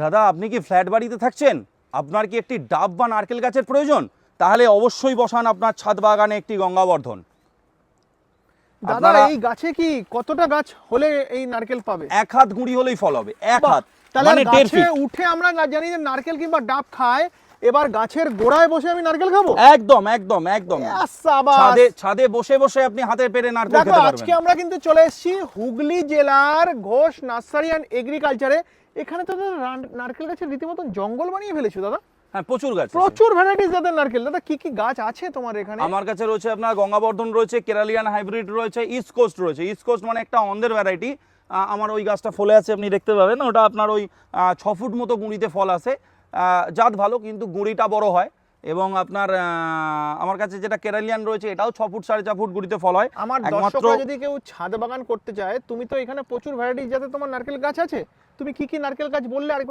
দাদা আপনি কি ফ্ল্যাট বাড়িতে থাকছেন? আপনার কি একটি ডাব বা নারকেল গাছের প্রয়োজন? তাহলে অবশ্যই বসান আপনার ছাদ বাগানে একটি গঙ্গাবর্ধন। দাদা এই গাছে কি কতটা গাছ হলে এই নারকেল পাবে? এক হাত গুঁড়ি হলেই ফল হবে এক হাত তাহলে মানে গাছে উঠে আমরা জানি যে নারকেল কিংবা ডাব খায় এবার গাছের গোড়ায় বসে আমি নারকেল খাব? একদম একদম একদম। ছাদে ছাদে বসে বসে আপনি হাতের পেরে নারকেল খেতে আজকে আমরা কিন্তু চলে এসেছি হুগলি জেলার ঘোষ নার্সারি অ্যান্ড এগ্রিকালচারে। এখানে তো নারকেল গাছের রীতিমতন জঙ্গল বানিয়ে ফেলেছো দাদা। হ্যাঁ প্রচুর গাছ প্রচুর ভ্যারাইটিস দাদা নারকেল। দাদা কি কি গাছ আছে তোমার এখানে? আমার কাছে রয়েছে আপনার গঙ্গাবর্ধন রয়েছে কেরালিয়ান হাইব্রিড রয়েছে ইস্ট কোস্ট রয়েছে। ইস্ট কোস্ট মানে একটা অন্দের ভ্যারাইটি আমার ওই গাছটা ফলে আছে আপনি দেখতে পাবেন। ওটা আপনার ওই ছ ফুট মতো গুঁড়িতে ফল আছে জাত ভালো কিন্তু গুঁড়িটা বড় হয়। এবং আপনার আহ, আমার কাছে যেটা কেরালিয়ান রয়েছে এটাও ছ ফুট সাড়ে চার ফুট গুড়িতে ফল হয়। আমার একমাত্র দর্শকরা যদি কেউ ছাদ বাগান করতে চায় তুমি তো এখানে প্রচুর ভ্যারাইটিস যাতে তোমার নারকেল গাছ আছে। তুমি কি কি নারকেল গাছ বললে আর